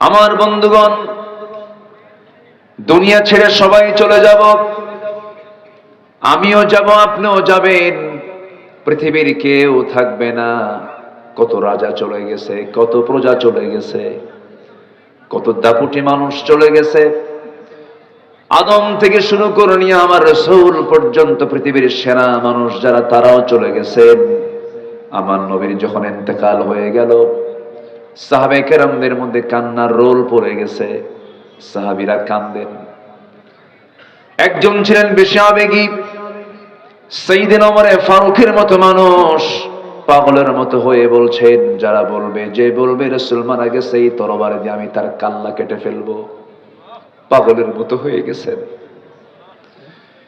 আমার বন্ধুগণ, দুনিয়া ছেড়ে সবাই চলে যাব। আমিও যাব, আপনিও যাবেন। পৃথিবীর কেউ থাকবে না। কত রাজা চলে গেছে, কত প্রজা চলে গেছে, কত দাপুটি মানুষ চলে গেছে। আদম থেকে শুরু করে নিয়ে আমার রসুল পর্যন্ত পৃথিবীর সেরা মানুষ যারা, তারাও চলে গেছেন। আমার নবীর যখন এতেকাল হয়ে গেল সাহাবে কেরামদের মধ্যে কান্নার রোল পড়ে গেছে। সাহাবিরা কান্দেন। একজন ছিলেন বেশি আবেগী সেইদিন অমরে ফারুকের মতো মানুষ, পাগলের মতো হয়ে বলছেন, যারা বলবে, যে বলবে রসুল মারা গেছে, এই তরবারে দিয়ে আমি তার কাল্লা কেটে ফেলব। পাগলের মতো হয়ে গেছেন।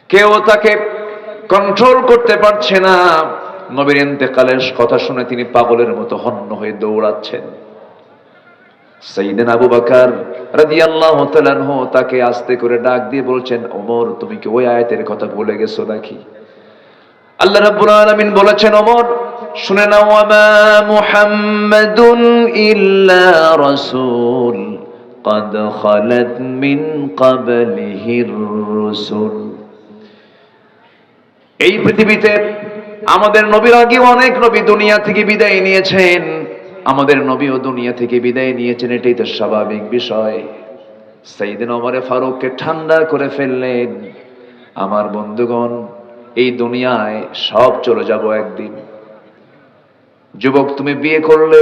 কেউ তাকে কন্ট্রোল করতে পারছে না। নবীর ইন্তেকালের কথা শুনে তিনি পাগলের মতো হন্য হয়ে দৌড়াচ্ছেন। সাইদিন আবু বাকার রাদিয়াল্লাহু তাআলা আনহু তাকে আস্তে করে ডাক দিয়ে বলছেন ওমর তুমি কি ওই আয়াতের কথা ভুলে গেছো নাকি আল্লাহ রাব্বুল আলামিন বলেছেন ওমর শুনে নাও ওয়ামা মুহাম্মাদুন ইল্লা রাসূল قد خلت من قبله الرسل এই পৃথিবীতে আমাদের নবীর আগে অনেক নবী দুনিয়া থেকে বিদায় নিয়েছেন আমাদের নবীও দুনিয়া থেকে বিদায় নিয়েছেন, এটাই তো স্বাভাবিক বিষয়। সেইদিন ওমরে ফারুককে ঠান্ডা করে ফেললেন। আমার বন্ধুগণ, এই দুনিয়ায় সব চলে যাব একদিন। যুবক, তুমি বিয়ে করলে,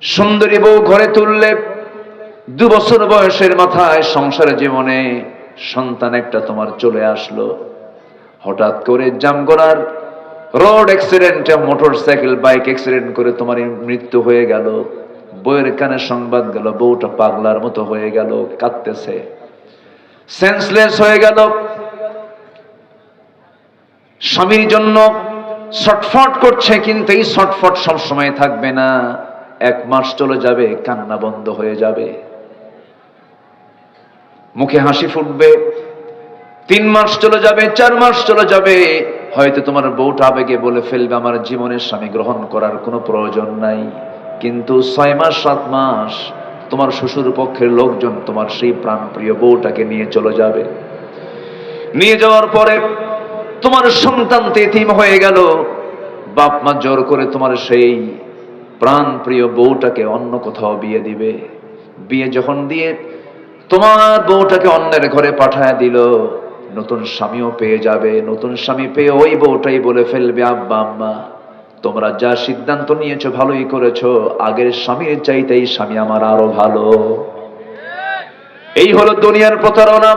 সুন্দরী বউ ঘরে তুললে, দু বছর বয়সের মাথায় সংসার জীবনে সন্তান একটা তোমার চলে আসলো। হঠাৎ করে জামগড়ার রোড অ্যাক্সিডেন্টে মোটর সাইকেল বাইক অ্যাক্সিডেন্ট করে তোমার মৃত্যু হয়ে গেল। বইয়ের কানে সংবাদ গেল, বউটা পাগলার মতো হয়ে গেল, কাঁদতেছে। সেন্সলেস হয়ে গেল। স্বামীর জন্য ছটফট করছে, কিন্তু এই ছটফট সবসময় থাকবে না। এক মাস চলে যাবে, কান্না বন্ধ হয়ে যাবে। মুখে হাসি ফুটবে। তিন মাস চলে যাবে, চার মাস চলে যাবে। হয়তো তোমার বউটা আবেগে বলে ফেলবে, আমার জীবনের স্বামী গ্রহণ করার কোনো প্রয়োজন নাই। কিন্তু ছয় মাস, সাত মাস তোমার শ্বশুর পক্ষের লোকজন তোমার সেই প্রাণপ্রিয় বউটাকে নিয়ে চলে যাবে। নিয়ে যাওয়ার পরে তোমার সন্তান তেতিম হয়ে গেল। বাপ মা জোর করে তোমার সেই প্রাণ প্রিয় বউটাকে অন্য কোথাও বিয়ে দিবে। বিয়ে যখন দিয়ে তোমার বউটাকে অন্যের ঘরে পাঠায় দিল নতুন স্বামীও পেয়ে যাবে, নতুন স্বামী পেয়ে ওই বউটাই বলে ফেলবে, আব্বা, আম্মা, তোমরা যা সিদ্ধান্ত নিয়েছো ভালোই করেছ, আগের স্বামীর চাইতেই স্বামী আমার আরও ভালো। এই হলো দুনিয়ার প্রতারণা।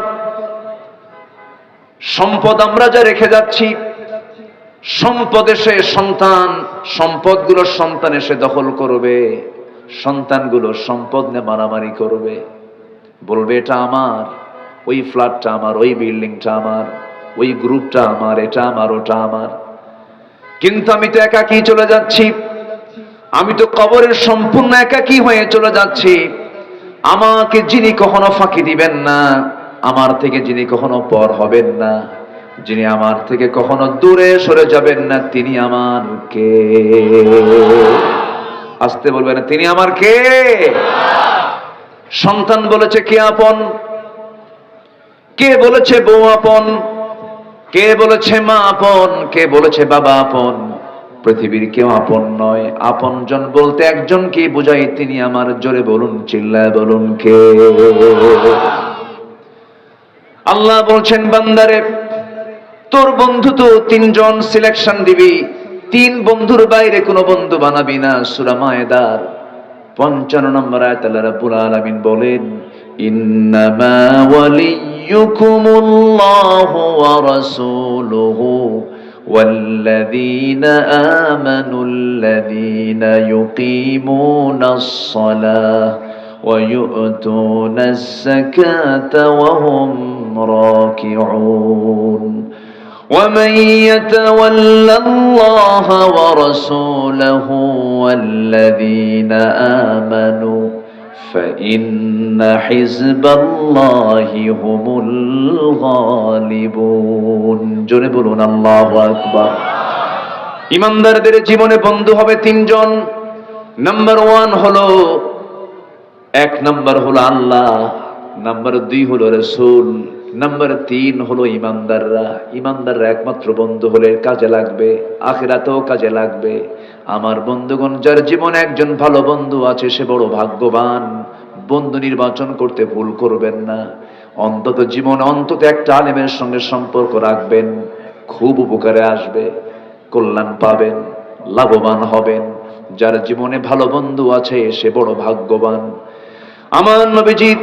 সম্পদ আমরা যা রেখে যাচ্ছি, সম্পদ এসে সন্তান, সম্পদগুলো সন্তান এসে দখল করবে, সন্তানগুলো সম্পদ নিয়ে মারামারি করবে। বলবে, এটা আমার। ওই ফ্ল্যাটটা আমার, ওই বিল্ডিংটা আমার, ওই গ্রুপটা আমার, এটা আমার, ওটা আমার। কিন্তু আমি তো একাকি চলে যাচ্ছি। আমি তো কবরের সম্পূর্ণ একাকি হয়ে চলে যাচ্ছি। আমাকে যিনি কখনো ফাঁকি দিবেন না, আমার থেকে যিনি কখনো পর হবেন না, যিনি আমার থেকে কখনো দূরে সরে যাবেন না, তিনি আমার কে? আসতে বলবেন, তিনি আমার কে? সন্তান বলেছে, কে আপন? কে বলেছে বউ আপন? কে বলেছে মা আপন? কে বলেছে বাবা আপন? পৃথিবীর কেউ আপন নয়। আপন জন বলতে একজন কে বুঝাই, তিনি আমার জোরে বলুন, চিল্লায় বলুন কে? আল্লাহ বলছেন, বান্দারে, তোর বন্ধু তো তিনজন সিলেকশন দিবি। তিন বন্ধুর বাইরে কোনো বন্ধু বানাবি না, সূরা মায়েদার। পঞ্চান্ন নম্বর আয়াত আল্লাহ রাব্বুল আলামিন বলেন, ইন্নামা يوليكم الله ورسوله والذين آمنوا الذين يقيمون الصلاة ويؤتون الزكاة وهم راكعون ومن يتول الله ورسوله والذين آمنوا فإن حزب الله هم الغالبون জোরে বলুন আল্লাহু আকবার ইমানদারদের জীবনে বন্ধু হবে তিনজন নাম্বার ওয়ান হলো এক নাম্বার হলো আল্লাহ নাম্বার দুই হলো রসুল নাম্বার তিন হলো ইমানদাররা। ইমানদাররা একমাত্র বন্ধু হলে কাজে লাগবে, আখেরাতেও কাজে লাগবে। আমার বন্ধুগণ, যার জীবনে একজন ভালো বন্ধু আছে, সে বড় ভাগ্যবান। বন্ধু নির্বাচন করতে ভুল করবেন না। অন্তত জীবনে অন্তত একটা আলেমের সঙ্গে সম্পর্ক রাখবেন, খুব উপকারে আসবে, কল্যাণ পাবেন, লাভবান হবেন। যার জীবনে ভালো বন্ধু আছে, সে বড় ভাগ্যবান। আমার নবীজির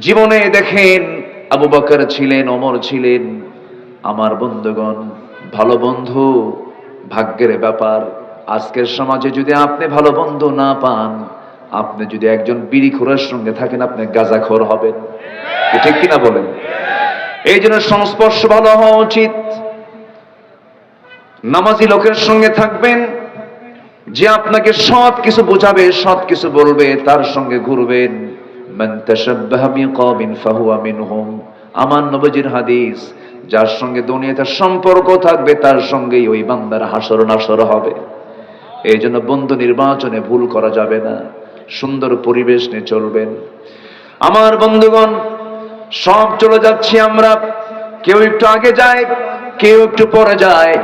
জীবনে দেখেন আবু বকর ছিলেন অমর ছিলেন, আমার বন্ধুগণ, ভালো বন্ধু, ভাগ্যের ব্যাপার। আজকের সমাজে যদি আপনি ভালো বন্ধু না পান, আপনি যদি একজন বিড়ি খোরের সঙ্গে থাকেন, আপনি গাঁজাখোর হবেন। ঠিক কিনা বলেন? এই জন্য সংস্পর্শ ভালো হওয়া উচিত। নামাজি লোকের সঙ্গে থাকবেন, যে আপনাকে সৎ কিছু বোঝাবে, সৎ কিছু বলবে, তার সঙ্গে ঘুরবেন। মান তাশাব্বাহা বিকওমিন ফাহুয়া মিনহুম। আমার নবীজির হাদিস, যার সঙ্গে দুনিয়াতে সম্পর্ক থাকবে, তার সঙ্গেই ওই বান্দার হাসর নাসর হবে। এই জন্য বন্ধু নির্বাচনে ভুল করা যাবে না। সুন্দর পরিবেশ নিয়ে চলবেন। আমার বন্ধুগণ, সব চলে যাচ্ছি আমরা। কেউ একটু আগে যায়, কেউ একটু পরে যায়।